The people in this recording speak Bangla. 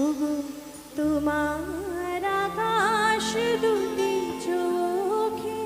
ওগো তোমার আকাশ দুটি চোখে।